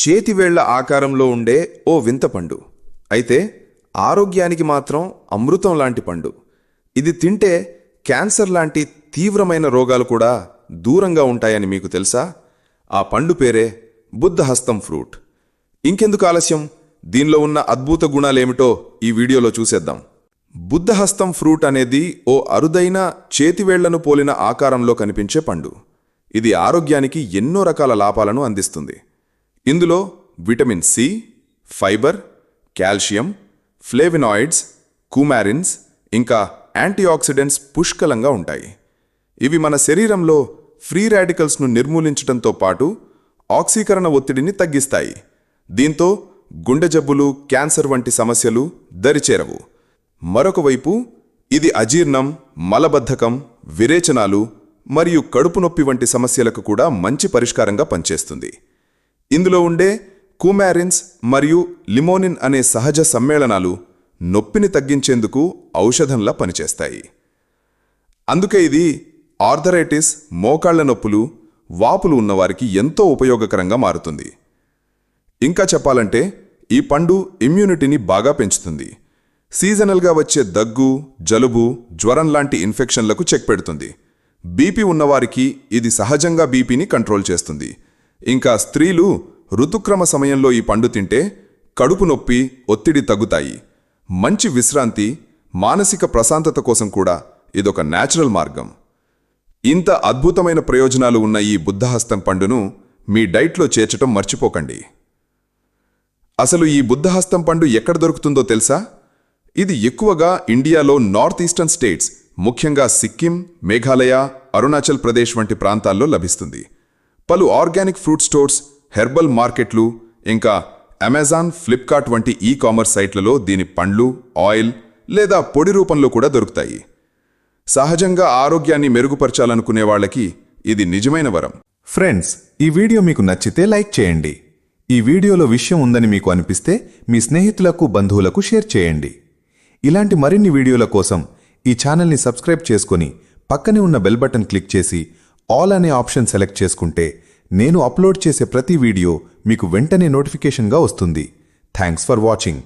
చేతివేళ్ళ ఆకారంలో ఉండే ఓ వింత పండు. అయితే ఆరోగ్యానికి మాత్రం అమృతం లాంటి పండు. ఇది తింటే క్యాన్సర్ లాంటి తీవ్రమైన రోగాలు కూడా దూరంగా ఉంటాయని మీకు తెలుసా? ఆ పండు పేరే బుద్ధహస్తం ఫ్రూట్. ఇంకెందుకు ఆలస్యం? దీనిలో ఉన్న అద్భుత గుణాలేమిటో ఈ వీడియోలో చూసేద్దాం. బుద్ధహస్తం ఫ్రూట్ అనేది ఓ అరుదైన చేతివేళ్ళను పోలిన ఆకారంలో కనిపించే పండు. ఇది ఆరోగ్యానికి ఎన్నో రకాల లాభాలను అందిస్తుంది. ఇందులో vitamin C fibre calcium flavonoids coumarins ఇంకా యాంటీఆక్సిడెంట్స్ పుష్కలంగా ఉంటాయి. ఇవి మన శరీరంలో ఫ్రీ రాడికల్స్ను నిర్మూలించడంతో పాటు ఆక్సీకరణ ఒత్తిడిని తగ్గిస్తాయి. దీంతో గుండె జబ్బులు క్యాన్సర్ వంటి సమస్యలు దరిచేరవు. మరొకవైపు ఇది అజీర్ణం మలబద్ధకం విరేచనాలు మరియు కడుపు నొప్పి వంటి సమస్యలకు కూడా మంచి పరిష్కారంగా పనిచేస్తుంది. ఇందులో ఉండే కూమారిన్స్ మరియు లిమోనిన్ అనే సహజ సమ్మేళనాలు నొప్పిని తగ్గించేందుకు ఔషధంలా పనిచేస్తాయి. అందుకే ఇది ఆర్థరైటిస్ మోకాళ్ళ నొప్పులు వాపులు ఉన్నవారికి ఎంతో ఉపయోగకరంగా మారుతుంది. ఇంకా చెప్పాలంటే ఈ పండు ఇమ్యూనిటీని బాగా పెంచుతుంది. సీజనల్గా వచ్చే దగ్గు జలుబు జ్వరం లాంటి ఇన్ఫెక్షన్లకు చెక్ పెడుతుంది. బీపీ ఉన్నవారికి ఇది సహజంగా బీపీని కంట్రోల్ చేస్తుంది. ఇంకా స్త్రీలు ఋతుక్రమ సమయంలో ఈ పండు తింటే కడుపు నొప్పి ఒత్తిడి తగ్గుతాయి. మంచి విశ్రాంతి మానసిక ప్రశాంతత కోసం కూడా ఇదొక న్యాచురల్ మార్గం. ఇంత అద్భుతమైన ప్రయోజనాలు ఉన్న ఈ బుద్ధహస్తం పండును మీ డైట్లో చేర్చటం మర్చిపోకండి. అసలు ఈ బుద్ధహస్తం పండు ఎక్కడ దొరుకుతుందో తెలుసా? ఇది ఎక్కువగా ఇండియాలో నార్త్ ఈస్టర్న్ స్టేట్స్ ముఖ్యంగా సిక్కిం మేఘాలయ అరుణాచల్ ప్రదేశ్ వంటి ప్రాంతాల్లో లభిస్తుంది. పలు ఆర్గానిక్ ఫ్రూట్ స్టోర్స్ హెర్బల్ మార్కెట్లు ఇంకా అమెజాన్ ఫ్లిప్కార్ట్ వంటి ఈ కామర్స్ సైట్లలో దీని పండ్లు ఆయిల్ లేదా పొడి రూపంలో కూడా దొరుకుతాయి. సహజంగా ఆరోగ్యాన్ని మెరుగుపరచాలనుకునే వాళ్ళకి ఇది నిజమైన వరం. ఫ్రెండ్స్ ఈ వీడియో మీకు నచ్చితే లైక్ చేయండి. ఈ వీడియోలో విషయం ఉందని మీకు అనిపిస్తే మీ స్నేహితులకు బంధువులకు షేర్ చేయండి. ఇలాంటి మరిన్ని వీడియోల కోసం ఈ ఛానల్ని సబ్స్క్రైబ్ చేసుకొని పక్కనే ఉన్న బెల్ బటన్ క్లిక్ చేసి ఆల్ అనే ఆప్షన్ సెలెక్ట్ చేసుకుంటే నేను అప్లోడ్ చేసే ప్రతి వీడియో మీకు వెంటనే నోటిఫికేషన్గా వస్తుంది. Thanks for watching.